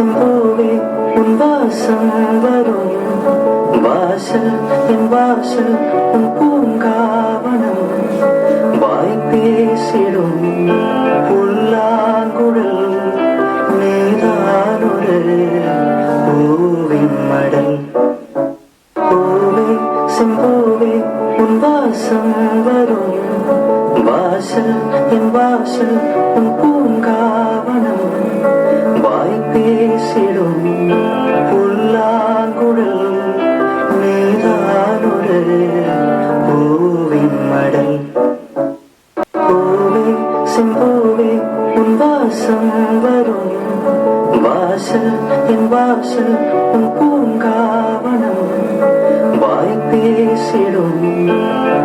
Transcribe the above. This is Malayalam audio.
വാസം പോവേ ഉൻ വാസം വരോയും വാസ എൻ വാസ ഉൻ പൂങ്കാവണം. വായി പേശിടും പുല്ലാങ്കുടൽ നേതാനൊരു പൂവിൻ മടൽ പൂവേ സിംഭൂവേ ഉൻ വാസം വരോയും വാസ എൻ വാസ ഉൻ പൂങ്കാ பூவே செம்பூவே உன் வாசம் வரும். வாசல் என் வாசல் உன் பூங்காவனம். வாய் பேசிடும்.